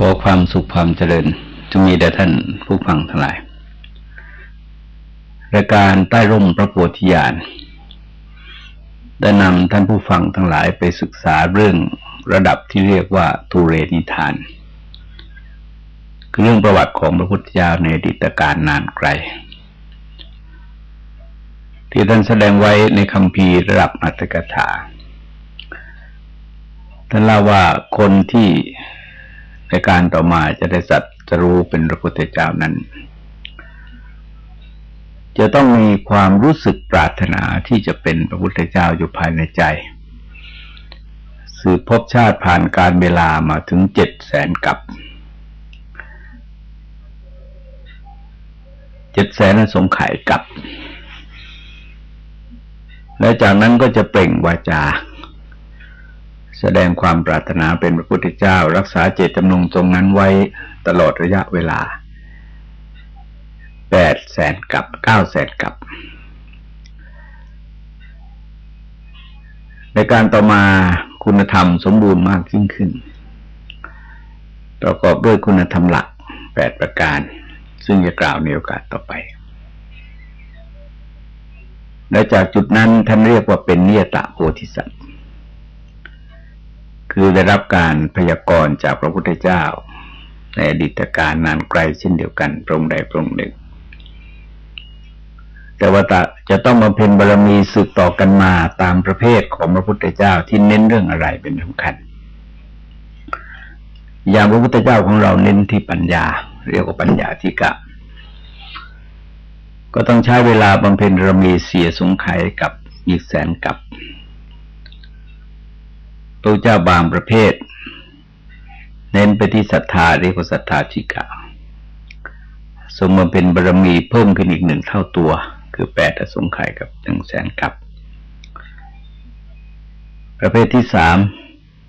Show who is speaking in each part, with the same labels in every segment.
Speaker 1: ขอความสุขความเจริญจงมีแด่ท่านผู้ฟังทั้งหลาย รายการใต้ร่มพระโพธิญาณได้นำท่านผู้ฟังทั้งหลายไปศึกษาเรื่องระดับที่เรียกว่าทูเรนิทาน คือเรื่องประวัติของพระพุทธเจ้าในอดีตการนานไกล ที่ท่านแสดงไว้ในคำพีระดับอัตถกถาท่านเล่าว่าคนที่ ในการต่อมาจะได้สัตว์จะรู้เป็นพระพุทธเจ้านั้น จะต้องมีความรู้สึกปรารถนาที่จะเป็นพระพุทธเจ้าอยู่ภายในใจ สืบพบชาติผ่านการเวลามาถึงเจ็ดแสนกับเจ็ดแสนสงไข่กับ และจากนั้นก็จะเปล่งวาจา แสดงความปรารถนาเป็นพระพุทธเจ้า รักษาเจตจำนงตรงนั้นไว้ตลอดระยะเวลาแปดแสนกับเก้าแสนกับ ในการต่อมาคุณธรรมสมบูรณ์มากยิ่งขึ้น ประกอบด้วยคุณธรรมหลักแปดประการ ซึ่งจะกล่าวในโอกาสต่อไป และจากจุดนั้นท่านเรียกว่าเป็นเนียตะโพธิสัตว์ คือได้รับการพยากรณ์จากพระพุทธเจ้า ในอดีตการนานไกลเช่นเดียวกันพรงใดพรงหนึ่ง แต่ว่าจะต้องมาเพ็ญบารมีสืบต่อกันมาตามประเภทของพระพุทธเจ้าที่เน้นเรื่องอะไรเป็นสำคัญ อย่างพระพุทธเจ้าของเราเน้นที่ปัญญา เรียกว่าปัญญาธิกะ ก็ต้องใช้เวลาบำเพ็ญบารมีเสียสงไขกับอีกแสนกับ ระเจ้าบางประเภท เน้นไปที่ศรัทธาเรียกว่าศรัทธาจิกะสมมาเป็นบารมีเพิ่มขึ้นอีกหนึ่งเท่าตัว คือแปดอสงไขยกับหนึ่งแสนกับ ประเภทที่สาม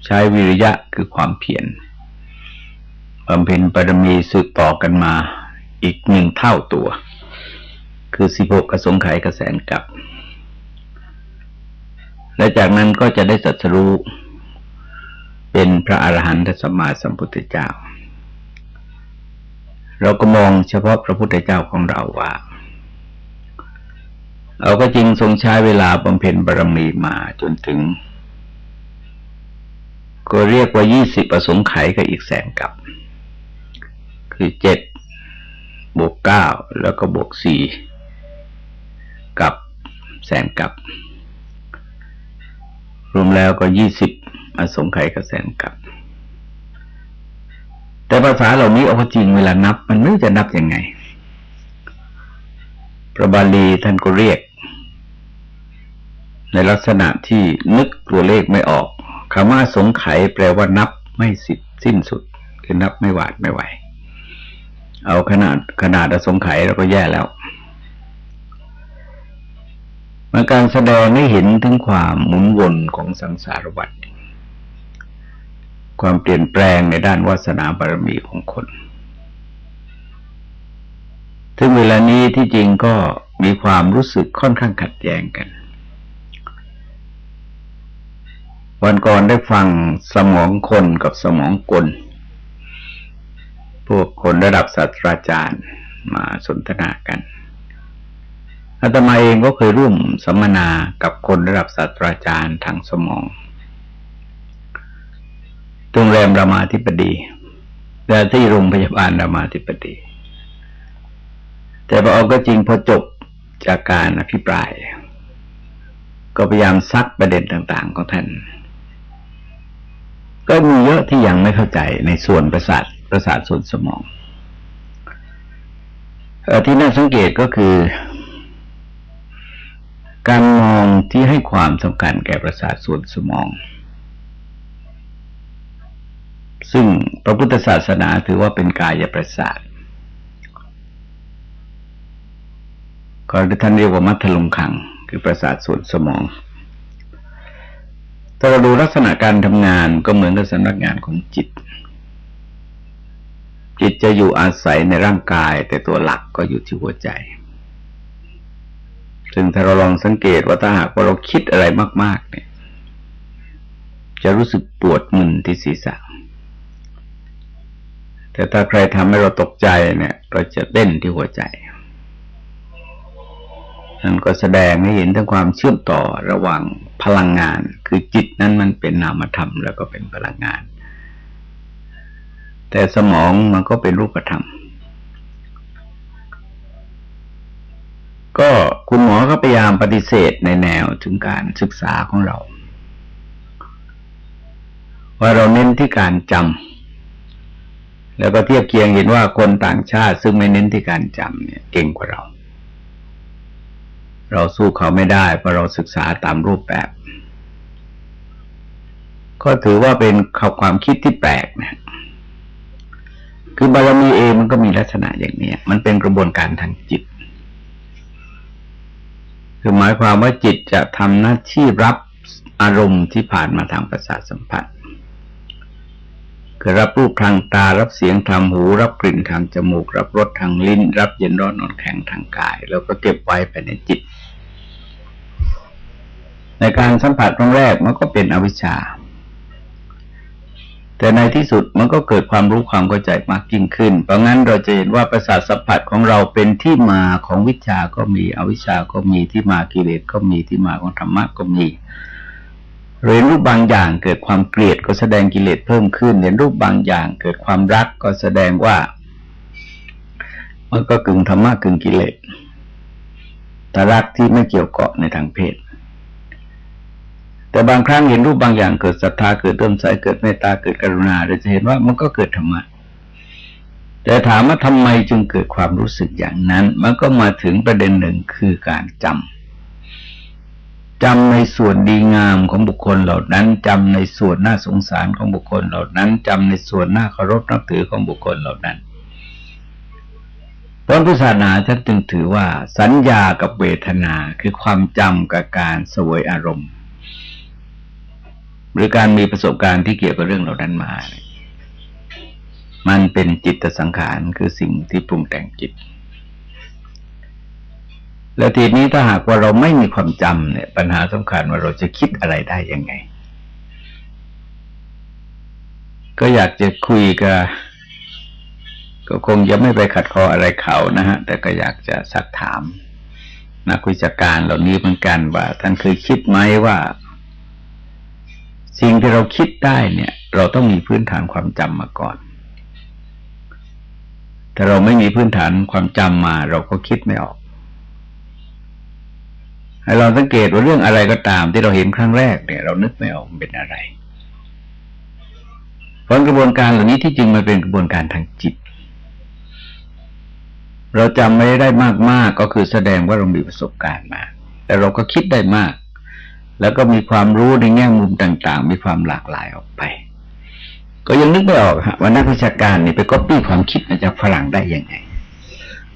Speaker 1: ใช้วิริยะคือความเพียรบำเพ็ญบารมีสืบต่อกันมาอีกหนึ่งเท่าตัว คือสิบหกกสงไขยกแสนกับ และจากนั้นก็จะได้สัตรู้ เป็นพระอรหันตสมมาสัมพุทธเจ้า เราก็มองเฉพาะพระพุทธเจ้าของเราว่าเราก็จริงทรงใช้เวลาบำเพ็ญบารมีมาจนถึง ก็เรียกว่ายี่สิบประสงค์ไขกับอีกแสนกับ คือเจ็ดบวกเก้าแล้วก็บวกสี่กับแสนกับ รวมแล้วก็ยี่สิบ อสงไขยกระแสนกับ แต่ภาษาเหล่านี้เอาจริงเวลานับ มันไม่จะนับยังไง พระบาลีท่านก็เรียก ในลักษณะที่นึกตัวเลขไม่ออกคำว่าสงไขยแปลว่านับไม่สิทสิ้นสุด คือนับไม่หวาดไม่ไหว เอาขนาดขนาดอสงไขยเราก็แย่แล้วมันการแสดงให้เห็นถึงความหมุนวนของสังสารวัฏ ความเปลี่ยนแปลงในด้านวาสนาบารมีของคนถึงเวลานี้ที่จริงก็มีความรู้สึกค่อนข้างขัดแย้งกัน วันก่อนได้ฟังสมองคนกับสมองกล พวกคนระดับศาสตราจารย์มาสนทนากันอาตมาเองก็เคยร่วมสัมมนากับคนระดับศาสตราจารย์ทางสมอง โรงแรมรามาธิบดีและที่โรงพยาบาลรามาธิบดี แต่พอเอาก็จริงพอจบจากการอภิปราย ก็พยายามซักประเด็นต่าง ๆ ของท่าน ก็มีเยอะที่ยังไม่เข้าใจในส่วนประสาทประสาทส่วนสมองอที่น่าสังเกตก็คือ การมองที่ให้ความสำคัญแก่ประสาทส่วนสมอง ซึ่งพระพุทธศาสนาถือว่าเป็นกายประสาทก็ท่านเรียกว่ามัทลุงคัง คือประสาทส่วนสมองถ้าเราดูลักษณะการทำงานก็เหมือนกับสำนักงานของจิต จิตจะอยู่อาศัยในร่างกาย แต่ตัวหลักก็อยู่ที่หัวใจ ซึ่งถ้าเราลองสังเกตว่าถ้าหากว่าเราคิดอะไรมาก ๆ เนี่ย จะรู้สึกปวดมึนที่ศีรษะ แต่ถ้าใครทำให้เราตกใจเนี่ย เราจะเต้นที่หัวใจนั่นก็แสดงให้เห็นถึงความเชื่อมต่อระหว่างพลังงาน คือจิตนั้นมันเป็นนามธรรมแล้วก็เป็นพลังงาน แต่สมองมันก็เป็นรูปธรรม ก็คุณหมอก็พยายามปฏิเสธในแนวถึงการศึกษาของเรา ว่าเราเน้นที่การจำ แล้วก็เทียบเคียงเห็นว่าคนต่างชาติซึ่งไม่เน้นที่การจำเนี่ยเก่งกว่าเรา เราสู้เขาไม่ได้เพราะเราศึกษาตามรูปแบบ ก็ถือว่าเป็นความคิดที่แปลกนะคือบารมีเองมันก็มีลักษณะอย่างนี้มันเป็นกระบวนการทางจิต คือหมายความว่าจิตจะทำหน้าที่รับอารมณ์ที่ผ่านมาทางประสาทสัมผัส คือรับรูปทางตา รับเสียงทางหู รับกลิ่นทางจมูก รับรสทางลิ้น รับเย็นร้อนนอนแข็งทางกาย แล้วก็เก็บไว้ไปในจิต ในการสัมผัสครั้งแรกมันก็เป็นอวิชชา แต่ในที่สุดมันก็เกิดความรู้ความเข้าใจมากยิ่งขึ้น เพราะงั้นเราจะเห็นว่าประสาทสัมผัสของเราเป็นที่มาของวิชาก็มี อวิชาก็มีที่มากิเลสก็มีที่มาของธรรมะก็มี เรียนรูปบางอย่างเกิดความเกลียดก็แสดงกิเลสเพิ่มขึ้นเรียนรูปบางอย่างเกิดความรักก็แสดงว่า มันก็กึ่งธรรมะกึ่งกิเลสแต่รักที่ไม่เกี่ยวเกาะในทางเพศ แต่บางครั้งเห็นรูปบางอย่างเกิดศรัทธาเกิดเริ่มใสเกิดเมตตาเกิดกรุณาเราจะเห็นว่ามันก็เกิดธรรมะแต่ถามว่าทำไมจึงเกิดความรู้สึกอย่างนั้น มันก็มาถึงประเด็นหนึ่งคือการจำ จำในส่วนดีงามของบุคคลเหล่านั้นจำในส่วนน่าสงสารของบุคคลเหล่านั้นจำในส่วนน่าเคารพนับถือของบุคคลเหล่านั้นเพระพุทธศาสนาท่านจึงถือว่า สัญญากับเวทนาคือความจำกับการสวยอารมณ์ หรือการมีประสบการณ์ที่เกี่ยวกับเรื่องเหล่านั้นมา มันเป็นจิตสังขารคือสิ่งที่ปรุงแต่งจิต แล้วทีนี้ถ้าหากว่าเราไม่มีความจำเนี่ย ปัญหาสำคัญว่าเราจะคิดอะไรได้ยังไง ก็อยากจะคุยกับก็คงจะไม่ไปขัดคออะไรเขานะฮะ แต่ก็อยากจะสักถาม นักวิชาการเหล่านี้เหมือนกันว่าท่านเคยคิดไหมว่า สิ่งที่เราคิดได้เนี่ย เราต้องมีพื้นฐานความจำมาก่อนแต่เราไม่มีพื้นฐานความจำมา เราก็คิดไม่ออก ให้เราสังเกตว่าเรื่องอะไรก็ตามที่เราเห็นครั้งแรกเนี่ย เรานึกไม่ออกเป็นอะไรเพราะกระบวนการเหล่านี้ที่จริงมันเป็นกระบวนการทางจิต เราจำไม่ได้มากๆก็คือแสดงว่าเรามีประสบการณ์มา แต่เราก็คิดได้มาก แล้วก็มีความรู้ในแง่มุมต่างๆ มีความหลากหลายออกไป ก็ยังนึกไม่ออกฮะว่านักวิชาการนี่ไปก๊อปปี้ความคิดมาจากฝรั่งได้ยังไง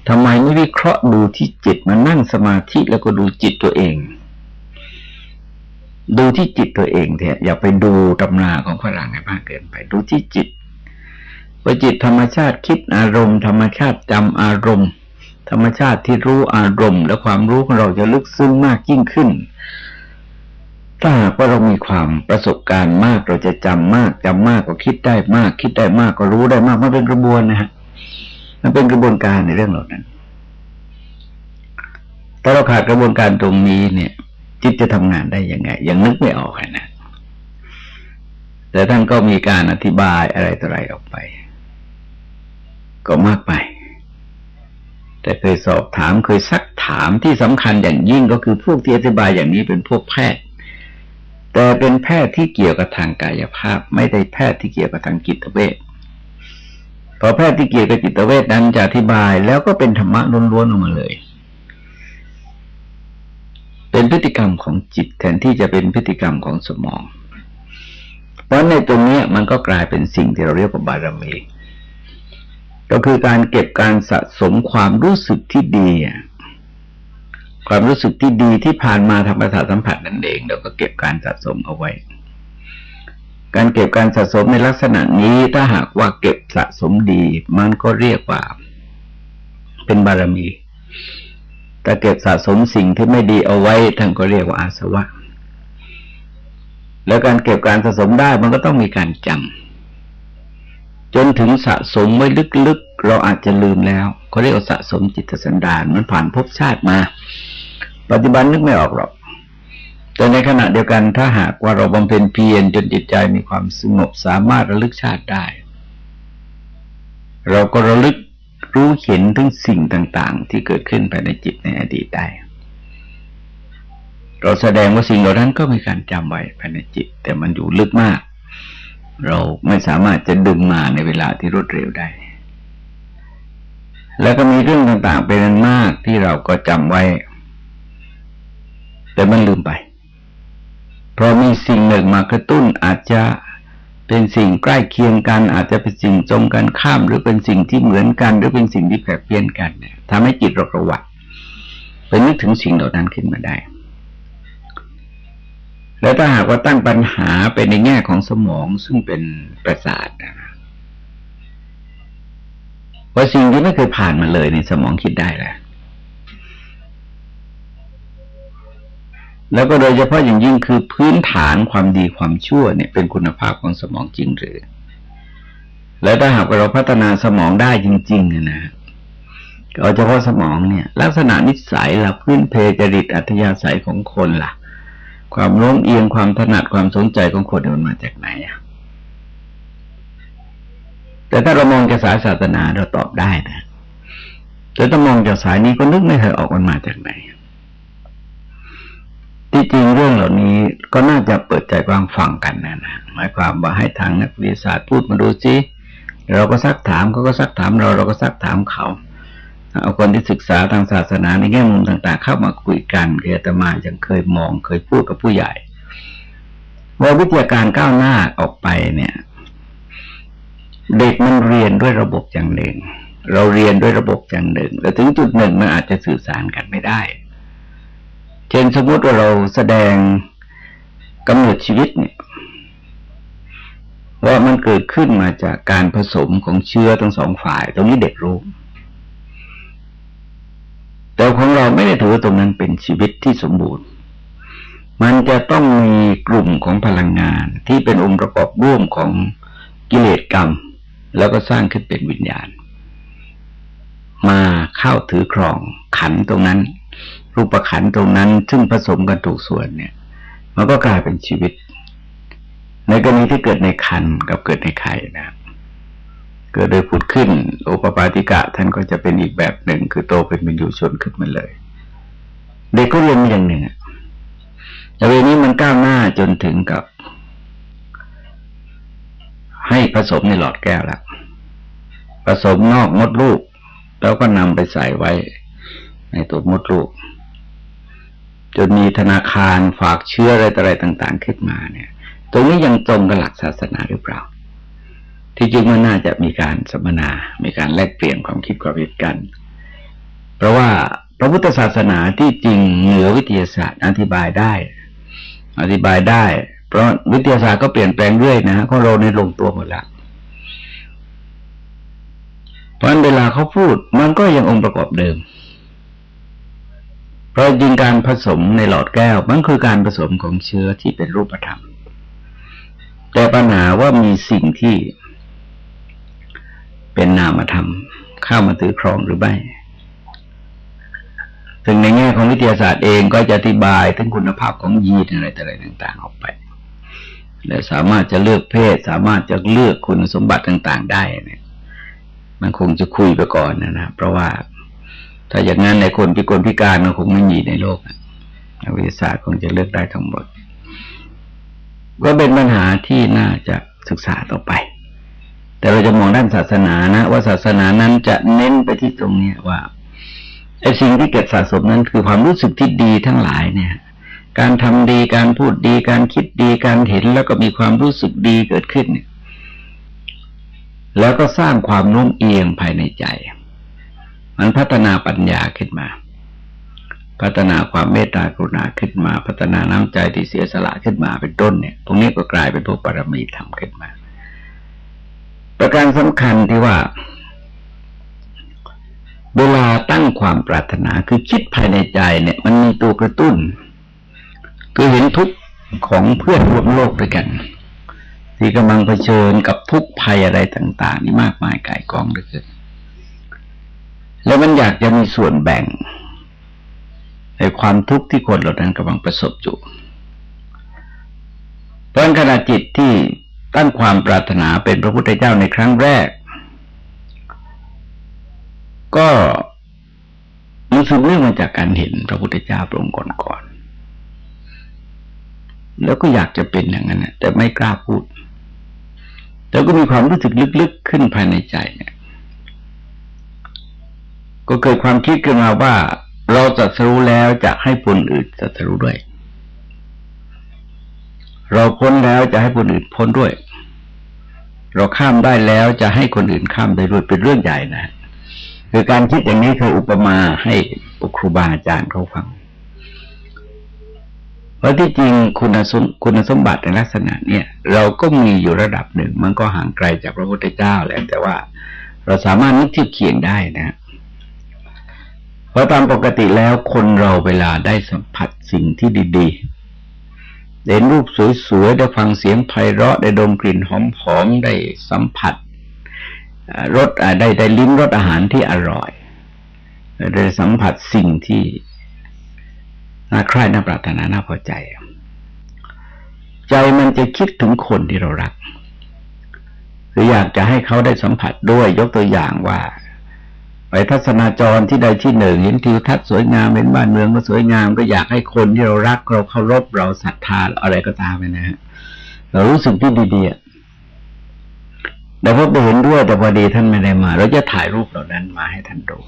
Speaker 1: ทำไมไม่วิเคราะห์ดูที่จิตมานั่งสมาธิแล้วก็ดูจิตตัวเอง ดูที่จิตตัวเองเถอะอย่าไปดูตำราของฝรั่งให้มากเกินไป ดูที่จิตว่าจิตธรรมชาติคิดอารมณ์ ธรรมชาติจำอารมณ์ ธรรมชาติที่รู้อารมณ์ และความรู้ของเราจะลึกซึ้งมากยิ่งขึ้นถ้าหากว่าเรามีความประสบการณ์มากเราจะจำมากจำมากก็คิดได้มาก คิดได้มากก็รู้ได้มากมันเป็นกระบวนนะฮะ มันเป็นกระบวนการในเรื่องเหล่านั้นถ้าเราขาดกระบวนการตรงนี้เนี่ย จิตจะทำงานได้ยังไง ยังนึกไม่ออกนะ แต่ท่านก็มีการอธิบายอะไรต่ออะไรออกไป ก็มากไป แต่เคยสอบถามเคยซักถามที่สำคัญอย่างยิ่งก็คือพวกที่อธิบายอย่างนี้เป็นพวกแพทย์แต่เป็นแพทย์ที่เกี่ยวกับทางกายภาพ ไม่ได้แพทย์ที่เกี่ยวกับทางจิตเวช พอแพทย์ที่เกี่ยวกับจิตเวชนั้นจะอธิบายแล้วก็เป็นธรรมะล้วนๆออกมาเลย เป็นพฤติกรรมของจิตแทนที่จะเป็นพฤติกรรมของสมอง เพราะในตรงนี้มันก็กลายเป็นสิ่งที่เราเรียกว่าบารมี ก็คือการเก็บการสะสมความรู้สึกที่ดีความรู้สึกที่ดีที่ผ่านมาทางประสาทสัมผัสนั่นเองเราก็เก็บการสะสมเอาไว้ การเก็บการสะสมในลักษณะนี้ถ้าหากว่าเก็บสะสมดี มันก็เรียกว่า เป็นบารมี แต่เก็บสะสมสิ่งที่ไม่ดีเอาไว้ท่านก็เรียกว่าอาสวะ แล้วการเก็บการสะสมได้มันก็ต้องมีการจำจนถึงสะสมไว้ลึกๆเราอาจจะลืมแล้วเขาเรียกว่าสะสมจิตสันดานมันผ่านภพชาติมา ปัจจุบันนึกไม่ออกหรอก แต่ในขณะเดียวกันถ้าหากว่าเราบำเพ็ญเพียรจนจิตใจมีความสงบสามารถระลึกชาติได้ เราก็ระลึกรู้เห็นถึงสิ่งต่าง ๆ ที่เกิดขึ้นภายในจิตในอดีตได้ เราแสดงว่าสิ่งเหล่านั้นก็มีการจำไว้ภายในจิต แต่มันอยู่ลึกมาก เราไม่สามารถจะดึงมาในเวลาที่รวดเร็วได้ แล้วก็มีเรื่องต่าง ๆ เป็นนันมากที่เราก็จำไว้ แต่มันลืมไป เพราะมีสิ่งหนึ่งมากระตุ้นอาจจะเป็นสิ่งใกล้เคียงกัน อาจจะเป็นสิ่งตรงกันข้าม หรือเป็นสิ่งที่เหมือนกัน หรือเป็นสิ่งที่แปลกเปลี่ยนกันเนี่ยทำให้จิตเราประวัติไปนึกถึงสิ่งเหล่านั้นขึ้นมาได้ แล้วถ้าหากว่าตั้งปัญหาไปในแง่ของสมองซึ่งเป็นประสาทนะว่าสิ่งที่ไม่เคยผ่านมาเลยในสมองคิดได้แหละ แล้วก็โดยเฉพาะอย่างยิ่งคือพื้นฐานความดีความชั่วเนี่ยเป็นคุณภาพของสมองจริงหรือ แล้วถ้าหากเราพัฒนาสมองได้จริง ๆนะเอาเฉพาะสมองเนี่ย ลักษณะนิสัยละพื้นเพจริตอัธยาศัยของคนละ่ะ ความโน้มเอียงความถนัดความสนใจของคนมันมาจากไหนอะแต่ถ้าเรามองจากสายศาสนาเราตอบได้นะแต่ถ้ามองจากสายนี้ก็นึกไม่เคยออกมันมาจากไหน ที่จริงเรื่องเหล่านี้ก็น่าจะเปิดใจกว้างฟังกันนะนะหมายความว่าให้ทางนักวิทยาศาสตร์พูดมาดูซิเราก็ซักถามเขาก็ซักถามเราเราก็ซักถามเขาเอาคนที่ศึกษาทางศาสนาในแง่มุมต่าง ๆ เข้ามาคุยกันเรียตมายังเคยมองเคยพูดกับผู้ใหญ่ ว่าวิทยาการก้าวหน้าออกไปเนี่ย เด็กมันเรียนด้วยระบบอย่างหนึ่ง เราเรียนด้วยระบบอย่างหนึ่งแต่ถึงจุดหนึ่งมันอาจจะสื่อสารกันไม่ได้ เช่นสมมติว่าเราแสดงกำเนิดชีวิตเนี่ยว่ามันเกิดขึ้นมาจากการผสมของเชื้อทั้งสองฝ่าย ตรงนี้เด็กรู้ แต่ของเราไม่ได้ถือว่าตรงนั้นเป็นชีวิตที่สมบูรณ์ มันจะต้องมีกลุ่มของพลังงานที่เป็นองค์ประกอบร่วมของกิเลสกรรม แล้วก็สร้างขึ้นเป็นวิญญาณ มาเข้าถือครองขันตรงนั้น รูปขันตรงนั้น ซึ่งผสมกันถูกส่วนเนี่ย มันก็กลายเป็นชีวิต ในกรณีที่เกิดในคันกับเกิดในไข่นะเกิดโดยผุดขึ้นโอปปาติกะท่านก็จะเป็นอีกแบบหนึ่ง คือโตเป็นวิญญูชนขึ้นมาเลย เด็กก็เรียนอย่างหนึ่งแต่เวนี้มันก้าวหน้าจนถึงกับ ให้ผสมในหลอดแก้วแล้วผสมนอกมดลูก แล้วก็นำไปใส่ไว้ในตัวมดลูก จนมีธนาคารฝากเชื้ออะไรต่ออะไรต่าง ๆ ขึ้นมาเนี่ย ตรงนี้ยังตรงกับหลักศาสนาหรือเปล่า ที่จริงมันน่าจะมีการสัมมนา มีการแลกเปลี่ยนความคิดความเห็นกัน เพราะว่าพระพุทธศาสนาที่จริงเหนือวิทยาศาสตร์อธิบายได้ อธิบายได้ เพราะวิทยาศาสตร์ก็เปลี่ยนแปลงเรื่อยนะก็เราในลงตัวหมดแล้วเพราะเวลาเขาพูดมันก็ยังองค์ประกอบเดิม เพราะจริงการผสมในหลอดแก้วมันคือการผสมของเชื้อที่เป็นรูปธรรม แต่ปัญหาว่ามีสิ่งที่เป็นนามธรรม เข้ามาถือครองหรือไม่ถึงในแง่ของวิทยาศาสตร์เองก็จะอธิบายถึงคุณภาพของยีนอะไรต่อะไรต่าง ๆ ออกไป และสามารถจะเลือกเพศ สามารถจะเลือกคุณสมบัติต่าง ๆ ได้เนี่ย มันคงจะคุยไปก่อนนะนะเพราะว่า ถ้าอย่างนั้นในคนพิกลพิการมันคงไม่มีในโลกนักวิทยาศาสตร์คงจะเลือกได้ทั้งหมดก็เป็นปัญหาที่น่าจะศึกษาต่อไป แต่เราจะมองด้านศาสนานะ ว่าศาสนานั้นจะเน้นไปที่ตรงนี้ว่าไอ้สิ่งที่เกิดสะสมนั้นคือความรู้สึกที่ดีทั้งหลายเนี่ย การทำดีการพูดดีการคิดดีการเห็นแล้วก็มีความรู้สึกดีเกิดขึ้นเนี่ยแล้วก็สร้างความโน้มเอียงภายในใจ มันพัฒนาปัญญาขึ้นมา พัฒนาความเมตตากรุณาขึ้นมา พัฒนาน้ำใจที่เสียสละขึ้นมาเป็นต้นเนี่ยตรงนี้ก็กลายเป็นพวกปรมีธรรมขึ้นมา ประการสำคัญที่ว่า เวลาตั้งความปรารถนาคือคิดภายในใจเนี่ย มันมีตัวกระตุ้น คือเห็นทุกข์ของเพื่อนร่วมโลกด้วยกันที่กำลังเผชิญกับทุกภัยอะไรต่าง ๆ นี่มากมายกายกองเหลือเกิน แล้วมันอยากจะมีส่วนแบ่ง ในความทุกข์ที่คนเหล่านั้นกำลังประสบอยู่เพราะขณะจิตที่ตั้งความปรารถนาเป็นพระพุทธเจ้าในครั้งแรก ก็มันสืบเรื่องมาจากการเห็นพระพุทธเจ้าพระองค์ก่อนๆแล้วก็อยากจะเป็นอย่างนั้นแต่ไม่กล้าพูด แล้วก็มีความรู้สึกลึกๆขึ้นภายในใจเนี่ย ก็เกิดความคิดขึ้นมาว่า เราจะรู้แล้วจะให้คนอื่นจะรู้ด้วย เราพ้นแล้วจะให้คนอื่นพ้นด้วย เราข้ามได้แล้วจะให้คนอื่นข้ามได้ด้วยเป็นเรื่องใหญ่นะคือการคิดอย่างนี้คืออุปมาให้ครูบาอาจารย์เขาฟังเพราะที่จริงคุณสมคุณสมบัติในลักษณะเนี่ยเราก็มีอยู่ระดับหนึ่ง มันก็ห่างไกลจากพระพุทธเจ้าแหละแต่ว่าเราสามารถนึกเทียบเคียงได้นะ เพราะตามปกติแล้วคนเราเวลาได้สัมผัสสิ่งที่ดีๆเห็นรูปสวยๆ ได้ฟังเสียงไพเราะ ได้ดมกลิ่นหอมๆ ได้สัมผัสรสได้ได้ลิ้มรสอาหารที่อร่อย ได้สัมผัสสิ่งที่น่าใคร่น่าปรารถนาน่าพอใจ ใจมันจะคิดถึงคนที่เรารัก หรืออยากจะให้เขาได้สัมผัสด้วยยกตัวอย่างว่า ไปทัศนาจรที่ใดที่หนึ่งเห็นทิวทัศน์สวยงามเห็นบ้านเมืองก็สวยงามก็อยากให้คนที่เรารักเราเคารพเราศรัทธาอะไรก็ตามไปนะฮะเรารู้สึกที่ดีๆแต่พอไปเห็นด้วยแต่พอดีท่านไม่ได้มา เราจะถ่ายรูปเหล่านั้นมาให้ท่านดู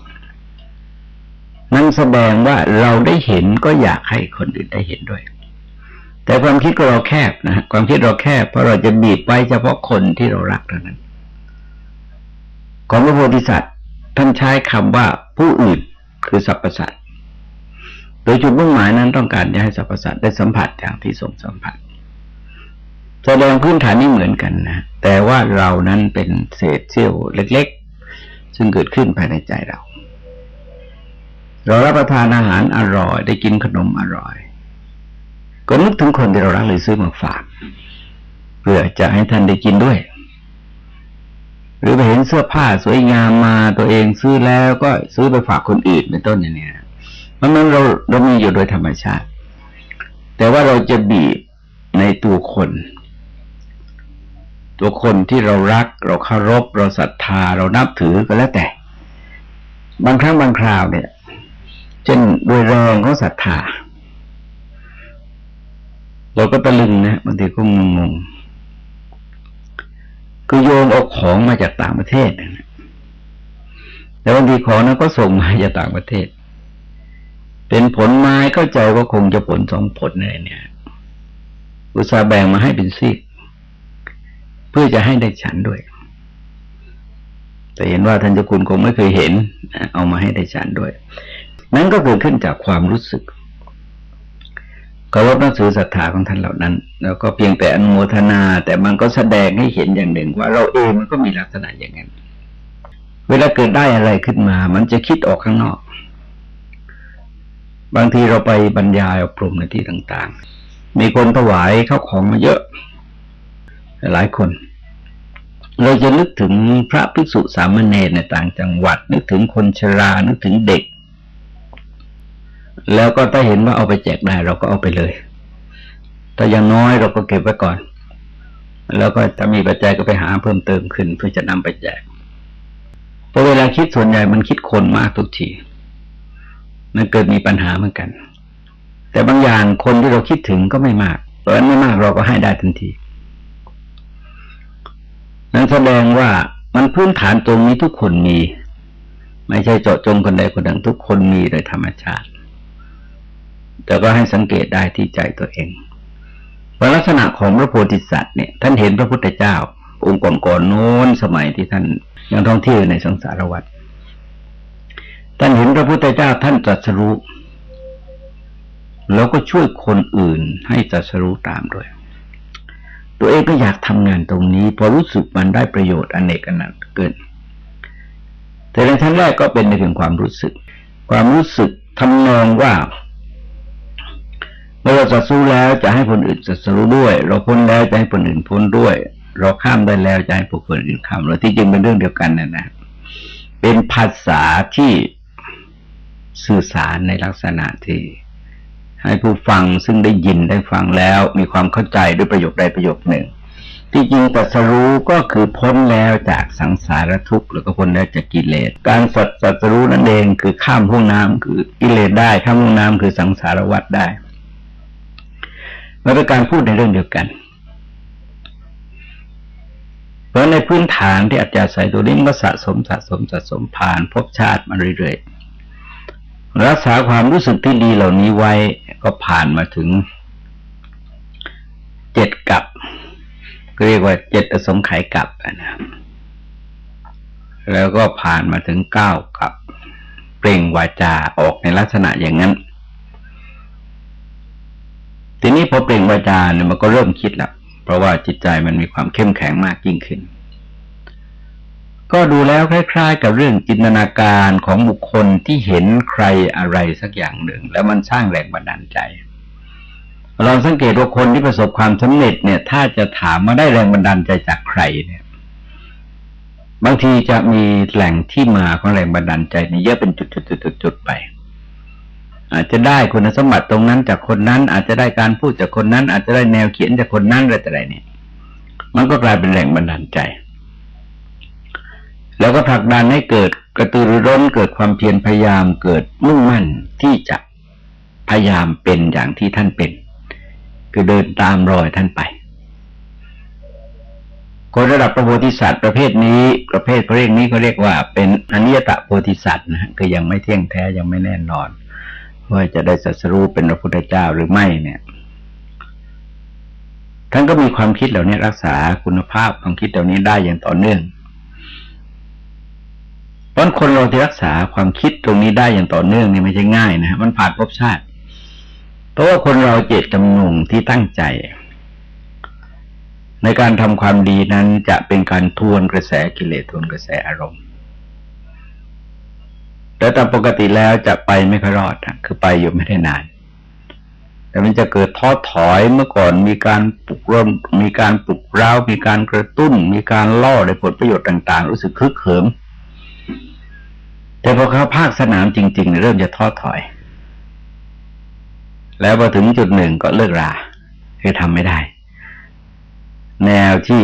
Speaker 1: นั่นแสดงว่าเราได้เห็นก็อยากให้คนอื่นได้เห็นด้วย แต่ความคิดก็เราแคบนะความคิดเราแคบ เพราะเราจะบีบไว้เฉพาะคนที่เรารักเท่านั้น ของพระโพธิสัตว์ ท่านใช้คำว่าผู้อื่นคือสรรพสัตว์โดยจุดมุ่งหมายนั้นต้องการจะให้สรรพสัตว์ได้สัมผัสอย่างที่ทรงสัมผัส แสดงพื้นฐานนี้เหมือนกันนะ แต่ว่าเรานั้นเป็นเศษเสี้ยวเล็ก ๆ ซึ่งเกิดขึ้นภายในใจเรา เรารับประทานอาหารอร่อย ได้กินขนมอร่อย ก็นึกถึงคนที่เรารักเลยซื้อมาฝาก เพื่อจะให้ท่านได้กินด้วย หรือไปเห็นเสื้อผ้าสวยงามมาตัวเองซื้อแล้วก็ซื้อไปฝากคนอื่นเป็นต้นอย่างนี้มันมันเราเรามีอยู่โดยธรรมชาติ แต่ว่าเราจะบีบในตัวคน ตัวคนที่เรารัก เราเคารพเราศรัทธา เรานับถือก็แล้วแต่ บางครั้งบางคราวเนี่ยเช่นโดยแรงเขาศรัทธา เราก็ตะลึงนะบางทีก็งงๆ คือโยมเอาของมาจากต่างประเทศนะแต่บางทีของนั้นก็ส่งมาจากต่างประเทศ เป็นผลไม้เข้าใจว่าคงจะผลสองผลเลยเนี่ย อุตสาห์แบ่งมาให้เป็นซีกเพื่อจะให้ได้ฉันด้วย แต่เห็นว่าท่านเจ้าคุณคงไม่เคยเห็น เอามาให้ได้ฉันด้วย นั้นก็เกิดขึ้นจากความรู้สึก เคารพนักสือศรัทธาของท่านเหล่านั้น แล้วก็เพียงแต่อนุโมทนา แต่มันก็แสดงให้เห็นอย่างหนึ่ง ว่าเราเองมันก็มีลักษณะอย่างนั้น เวลาเกิดได้อะไรขึ้นมา มันจะคิดออกข้างนอก บางทีเราไปบรรยายอบรมในที่ต่าง ๆ มีคนถวายเข้าของมาเยอะ หลายคน เราจะนึกถึงพระภิกษุสามเณรในต่างจังหวัด นึกถึงคนชรา นึกถึงเด็ก แล้วก็ถ้าเห็นว่าเอาไปแจกได้เราก็เอาไปเลย แต่อย่างน้อยเราก็เก็บไว้ก่อน แล้วก็จะมีปัจจัยก็ไปหาเพิ่มเติมขึ้นเพื่อจะนำไปแจกพอเวลาคิดส่วนใหญ่มันคิดคนมากทุกที มันเกิดมีปัญหาเหมือนกัน แต่บางอย่างคนที่เราคิดถึงก็ไม่มาก เพราะฉะนั้นไม่มากเราก็ให้ได้ทันที นั้นแสดงว่ามันพื้นฐานตรงนี้ทุกคนมี ไม่ใช่เจาะจงคนใดคนหนึ่งทุกคนมีโดยธรรมชาติ แต่ก็ให้สังเกตได้ที่ใจตัวเองว่าลักษณะของพระโพธิสัตว์เนี่ยท่านเห็นพระพุทธเจ้า องค์ก่อนๆโน้นสมัยที่ท่านยังท่องเที่ยวในสังสารวัฏท่านเห็นพระพุทธเจ้าท่านตรัสรู้แล้วก็ช่วยคนอื่นให้ตรัสรู้ตามด้วย ตัวเองก็อยากทำงานตรงนี้พอรู้สึกมันได้ประโยชน์อนเนกอนันต์เกิน แต่ในชั้นแรกก็เป็นในเรื่องความรู้สึก ความรู้สึกทำนองว่า เมื่อเราจะสู้แล้วจะให้คนอื่นจะสู้ด้วย เราพ้นแล้วจะให้คนอื่นพ้นด้วย เราข้ามได้แล้วจะให้ผู้คนอื่นข้ามเราที่จริงเป็นเรื่องเดียวกันนะนะ เป็นภาษาที่สื่อสารในลักษณะที่ ให้ผู้ฟังซึ่งได้ยินได้ฟังแล้ว มีความเข้าใจด้วยประโยคใดประโยคหนึ่ง ที่จริงตรัสรู้ก็คือพ้นแล้วจากสังสารทุกข์แล้วก็พ้นแล้วจากกิเลส การสัตตรัสรู้นั่นเองคือข้ามห้วงน้ำคือกิเลสได้ข้ามห้วงน้ำคือสังสารวัฏได้ มันเป็นการพูดในเรื่องเดียวกัน เพราะในพื้นฐานที่อาจารย์ใส่ตัวนี้มันก็สะสมสะสมสะสมผ่านภพชาติมาเรื่อยๆ รักษาความรู้สึกที่ดีเหล่านี้ไว้ก็ผ่านมาถึงเจ็ดกับเรียกว่าเจ็ดอสงไขยกับนะครับแล้วก็ผ่านมาถึงเก้ากับ เปล่งวาจาออกในลักษณะอย่างนั้น ทีนี้พอเปล่งวาจาเนี่ยมันก็เริ่มคิดแล้วเพราะว่าจิตใจมันมีความเข้มแข็งมากยิ่งขึ้น ก็ดูแล้วคล้าย ๆ กับเรื่องจินตนาการของบุคคลที่เห็นใครอะไรสักอย่างหนึ่ง แล้วมันสร้างแรงบันดาลใจเราสังเกตว่าคนที่ประสบความสำเร็จเนี่ย ถ้าจะถามมาได้แรงบันดาลใจจากใครเนี่ย บางทีจะมีแหล่งที่มาของแรงบันดาลใจนี่เยอะเป็นจุดๆๆๆไป อาจจะได้คุณสมบัติตรงนั้นจากคนนั้น อาจจะได้การพูดจากคนนั้น อาจจะได้แนวเขียนจากคนนั้นอะไรแต่ไรเนี่ย มันก็กลายเป็นแรงบันดาลใจ แล้วก็ผลักดันให้เกิดกระตือรือร้นเกิดความเพียรพยายามเกิดมุ่งมั่นที่จะพยายามเป็นอย่างที่ท่านเป็น คือเดินตามรอยท่านไปคนระดับพระโพธิสัตว์ประเภทนี้ ประเภทพระเรียกนี้เขาเรียกว่าเป็นอนิยตโพธิสัตว์นะคือยังไม่เที่ยงแท้ยังไม่แน่นอน ว่าจะได้สัสรู้เป็นพระพุทธเจ้าหรือไม่เนี่ยท่านก็มีความคิดเหล่านี้รักษาคุณภาพความคิดเหล่านี้ได้อย่างต่อเนื่องเพราะคนเราที่รักษาความคิดตรงนี้ได้อย่างต่อเนื่องนี่ไม่ใช่ง่ายนะมันผ่านภพชาติ เพราะว่าคนเราเจตจำนงที่ตั้งใจ ในการทำความดีนั้นจะเป็นการทวนกระแสกิเลสทวนกระแสอารมณ์ แต่ตามปกติแล้วจะไปไม่ค่อยรอดคือไปอยู่ไม่ได้นาน แต่มันจะเกิดท้อถอยเมื่อก่อนมีการปลุกร่มมีการปลุกเร้ามีการกระตุ้น มีการล่อในผลประโยชน์ต่าง ๆ รู้สึกคึกเขิมแต่พอเขาภาคสนามจริง ๆ เริ่มจะท้อถอย แล้วพอถึงจุดหนึ่งก็เลิกราคือทำไม่ได้ แนวที่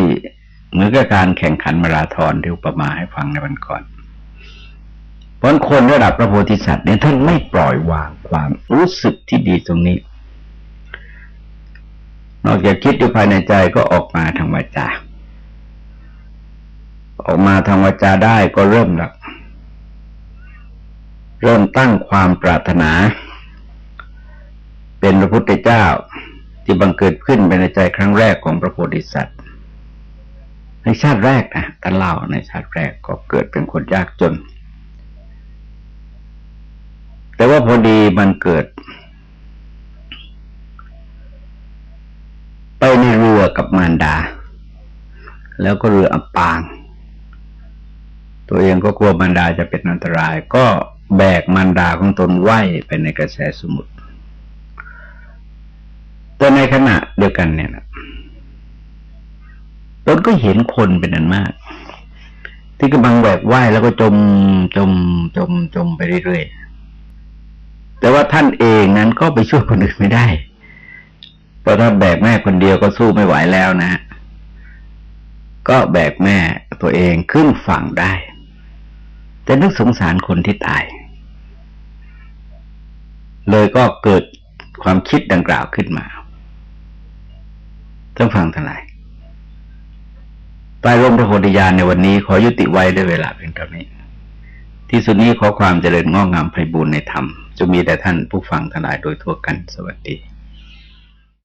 Speaker 1: เหมือนกับการแข่งขันมาราธอนที่อุปมาให้ฟังในวันก่อน เพราะคนระดับพระโพธิสัตว์เนี่ยท่านไม่ปล่อยวางความรู้สึกที่ดีตรงนี้ นอกจากคิดอยู่ภายในใจก็ออกมาทางวาจา ออกมาทางวาจาได้ก็เริ่มละเริ่มตั้งความปรารถนา เป็นพระพุทธเจ้าที่บังเกิดขึ้นในใจครั้งแรกของพระโพธิสัตว์ ในชาติแรกนะท่านเล่าในชาติแรกก็เกิดเป็นคนยากจน แต่ว่าพอดีมันเกิด ไปในเรือกับมารดา แล้วก็เรืออับปาง ตัวเองก็กลัวมารดาจะเป็นอันตราย ก็แบกมารดาของตนไหวไปในกระแสสมุทรแต่ในขณะเดียวกันเนี่ยนะตนก็เห็นคนเป็นอันมาก ที่กำลังแบกว่ายแล้วก็จมจมจมจมไปเรื่อยๆ แต่ว่าท่านเองนั้นก็ไปช่วยคนอื่นไม่ได้ เพราะถ้าแบกแม่คนเดียวก็สู้ไม่ไหวแล้วนะ ก็แบกแม่ตัวเองขึ้นฝั่งได้ แต่นึกสงสารคนที่ตาย เลยก็เกิดความคิดดังกล่าวขึ้นมาท่านฟังทั้งหลายใต้ร่มพระโพธิญาณในวันนี้ขอยุติไว้ด้วยเวลาเพียงเท่านี้ ที่สุดนี้ขอความเจริญงอกงามไพบูรณ์ในธรรม จะมีแต่ท่านผู้ฟังทั้งหลายโดยทั่วกันสวัสดี